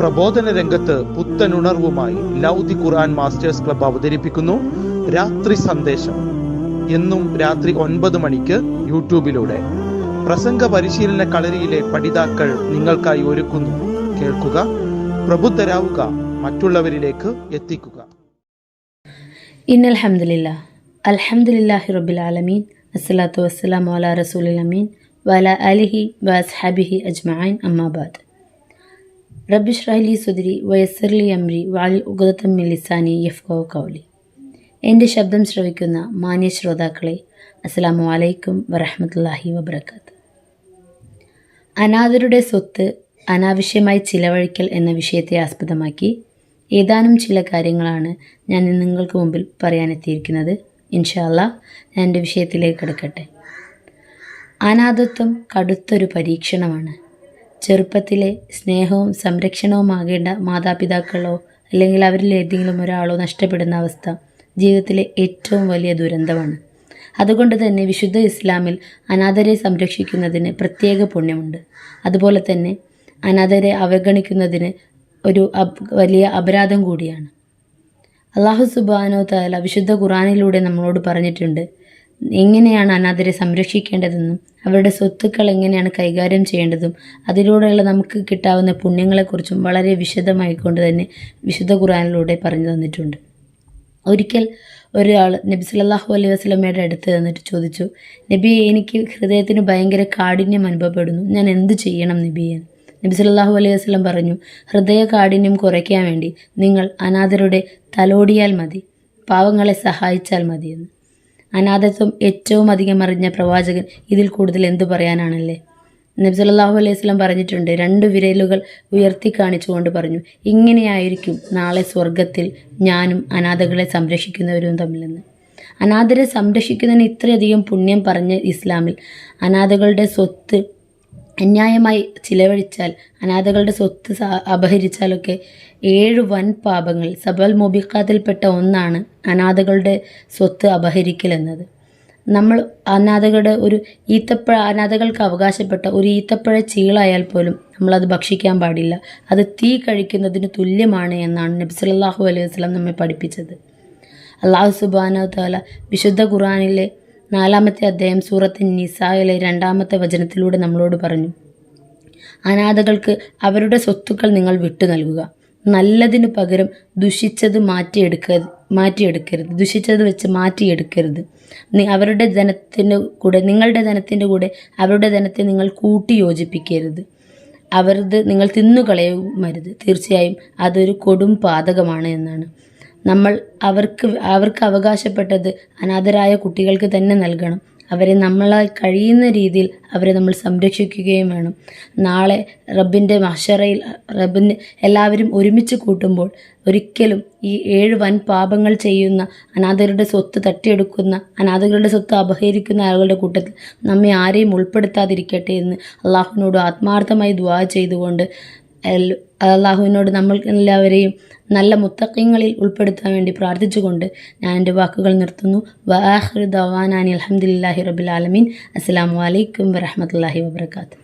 പ്രബോധന രംഗത്ത് പുത്തനുണർവുമായി ലൗദി ഖുർആൻ masters club അവതരിപ്പിക്കുന്നു. രാത്രി സന്ദേശം. എന്നും രാത്രി ഒൻപത് മണിക്ക് യൂട്യൂബിലൂടെ. പ്രസംഗ പരിശീലന കളരിയിലെ പഠിതാക്കൾ നിങ്ങൾക്കായി ഒരുക്കുന്നു. കേൾക്കുക പ്രബുദ്ധരാവുക മറ്റുള്ളവരിലേക്ക് എത്തിക്കുക. ആലമീൻ. അസ്സലാത്തു വസ്സലാമു അലാ റസൂലിൽ അമീൻ. വഅല ആലിഹി വഅസ്ഹാബിഹി അജ്മഈൻ അമ്മാബാദ് റബ്ബി ഷ്റഹ് സുദരി സുദ്രി അമ്രി ലി അംരി വാലിൽ ഉഖദത്തം കൗലി എന്റെ ശബ്ദം ശ്രവിക്കുന്ന മാന്യ ശ്രോതാക്കളെ അസ്സാം വലൈക്കും വറഹ്മത്തുള്ളാഹി വബർക്കാത്ത് അനാഥരുടെ സ്വത്ത് അനാവശ്യമായി ചിലവഴിക്കൽ എന്ന വിഷയത്തെ ആസ്പദമാക്കി ഏതാനും ചില കാര്യങ്ങളാണ് ഞാൻ നിങ്ങൾക്ക് മുമ്പിൽ പറയാനെത്തിയിരിക്കുന്നത്. ഇൻഷാല്ല ഞാൻ എന്റെ വിഷയത്തിലേക്ക് കിടക്കട്ടെ. അനാഥത്വം കടുത്തൊരു പരീക്ഷണമാണ്. ചെറുപ്പത്തിലെ സ്നേഹവും സംരക്ഷണവുമാകേണ്ട മാതാപിതാക്കളോ അല്ലെങ്കിൽ അവരിൽ ഏതെങ്കിലും ഒരാളോ നഷ്ടപ്പെടുന്ന അവസ്ഥ ജീവിതത്തിലെ ഏറ്റവും വലിയ ദുരന്തമാണ്. അതുകൊണ്ട് തന്നെ വിശുദ്ധ ഇസ്ലാമിൽ അനാഥരെ സംരക്ഷിക്കുന്നതിന് പ്രത്യേക പുണ്യമുണ്ട്. അതുപോലെ തന്നെ അനാഥരെ അവഗണിക്കുന്നതിന് ഒരു വലിയ അപരാധം കൂടിയാണ്. അള്ളാഹു സുബാനോ താല വിശുദ്ധ ഖുറാനിലൂടെ നമ്മളോട് പറഞ്ഞിട്ടുണ്ട് എങ്ങനെയാണ് അനാഥരെ സംരക്ഷിക്കേണ്ടതെന്നും അവരുടെ സ്വത്തുക്കൾ എങ്ങനെയാണ് കൈകാര്യം ചെയ്യേണ്ടതും അതിലൂടെയുള്ള നമുക്ക് കിട്ടാവുന്ന പുണ്യങ്ങളെക്കുറിച്ചും വളരെ വിശദമായിക്കൊണ്ട് തന്നെ വിശുദ്ധ ഖുറാനിലൂടെ പറഞ്ഞു തന്നിട്ടുണ്ട്. ഒരിക്കൽ ഒരാൾ നബി സല്ലല്ലാഹു അലൈഹി വസല്ലമയുടെ അടുത്ത് നിന്നിട്ട് ചോദിച്ചു നബി എനിക്ക് ഹൃദയത്തിന് ഭയങ്കര കാഠിന്യം അനുഭവപ്പെടുന്നു. ഞാൻ എന്ത് ചെയ്യണം നബിയെ? നബി സല്ലല്ലാഹു അലൈഹി വസ്ലം പറഞ്ഞു ഹൃദയ കാഠിന്യം കുറയ്ക്കാൻ വേണ്ടി നിങ്ങൾ അനാഥരുടെ തലോടിയാൽ മതി പാവങ്ങളെ സഹായിച്ചാൽ മതിയെന്ന്. അനാഥത്വം ഏറ്റവും അധികം അറിഞ്ഞ പ്രവാചകൻ ഇതിൽ കൂടുതൽ എന്തു പറയാനാണല്ലേ? നബി സല്ലല്ലാഹു അലൈഹി വസല്ലം പറഞ്ഞിട്ടുണ്ട് രണ്ട് വിരലുകൾ ഉയർത്തി കാണിച്ചുകൊണ്ട് പറഞ്ഞു ഇങ്ങനെയായിരിക്കും നാളെ സ്വർഗത്തിൽ ഞാനും അനാഥകളെ സംരക്ഷിക്കുന്നവരും തമ്മിലെന്ന്. അനാഥരെ സംരക്ഷിക്കുന്നതിന് ഇത്രയധികം പുണ്യം പറഞ്ഞ ഇസ്ലാമിൽ അനാഥകളുടെ സ്വത്ത് അന്യായമായി ചിലവഴിച്ചാൽ അനാഥകളുടെ സ്വത്ത് അപഹരിച്ചാലൊക്കെ ഏഴ് വൻ പാപങ്ങൾ സബൽ മൊബിക്കാത്തിൽപ്പെട്ട ഒന്നാണ് അനാഥകളുടെ സ്വത്ത് അപഹരിക്കൽ എന്നത്. നമ്മൾ അനാഥകളുടെ ഒരു ഈത്തപ്പഴ അനാഥകൾക്ക് അവകാശപ്പെട്ട ഒരു ഈത്തപ്പഴ ചീളായാൽ പോലും നമ്മളത് ഭക്ഷിക്കാൻ പാടില്ല. അത് തീ കഴിക്കുന്നതിന് തുല്യമാണ് എന്നാണ് നബി അലൈഹി വസല്ലം നമ്മെ പഠിപ്പിച്ചത്. അള്ളാഹു സുബാന താല വിശുദ്ധ ഖുറാനിലെ നാലാമത്തെ അദ്ധ്യായം സൂറത്ത് നിസായിലെ രണ്ടാമത്തെ വചനത്തിലൂടെ നമ്മളോട് പറഞ്ഞു അനാഥകൾക്ക് അവരുടെ സ്വത്തുക്കൾ നിങ്ങൾ വിട്ടു നൽകുക. നല്ലതിനു പകരം ദുഷിച്ചത് മാറ്റിയെടുക്ക മാറ്റിയെടുക്കരുത്. ദുഷിച്ചത് വെച്ച് മാറ്റിയെടുക്കരുത്. അവരുടെ ധനത്തിന്റെ കൂടെ നിങ്ങളുടെ ധനത്തിന്റെ കൂടെ അവരുടെ ധനത്തെ നിങ്ങൾ കൂട്ടി യോജിപ്പിക്കരുത് അവരത് നിങ്ങൾ തിന്നുകളയുമരുത്. തീർച്ചയായും അതൊരു കൊടും പാതകമാണ് എന്നാണ്. നമ്മൾ അവർക്ക് അവർക്ക് അവകാശപ്പെട്ടത് അനാഥരായ കുട്ടികൾക്ക് തന്നെ നൽകണം. അവരെ നമ്മളാൽ കഴിയുന്ന രീതിയിൽ അവരെ നമ്മൾ സംരക്ഷിക്കുകയും വേണം. നാളെ റബ്ബിന്റെ മഷറയിൽ റബ്ബിന് എല്ലാവരും ഒരുമിച്ച് കൂട്ടുമ്പോൾ ഒരിക്കലും ഈ ഏഴ് വൻ പാപങ്ങൾ ചെയ്യുന്ന അനാഥരുടെ സ്വത്ത് തട്ടിയെടുക്കുന്ന അനാഥകളുടെ സ്വത്ത് അപഹരിക്കുന്ന ആളുകളുടെ കൂട്ടത്തിൽ നമ്മെ ആരെയും ഉൾപ്പെടുത്താതിരിക്കട്ടെ എന്ന് അള്ളാഹുവിനോട് ആത്മാർത്ഥമായി ദ്വാ ചെയ്തുകൊണ്ട് അള്ളാഹുവിനോട് നമ്മൾ എല്ലാവരെയും നല്ല മുത്തക്കങ്ങളിൽ ഉൾപ്പെടുത്താൻ വേണ്ടി പ്രാർത്ഥിച്ചുകൊണ്ട് ഞാൻ എന്റെ വാക്കുകൾ നിർത്തുന്നു. വാഹിർ അലഹമുല്ലാഹി റബുലാലമീൻ അസ്സാം വലൈക്കും വരഹമത്തല്ലാഹി വാബർക്കാത്തു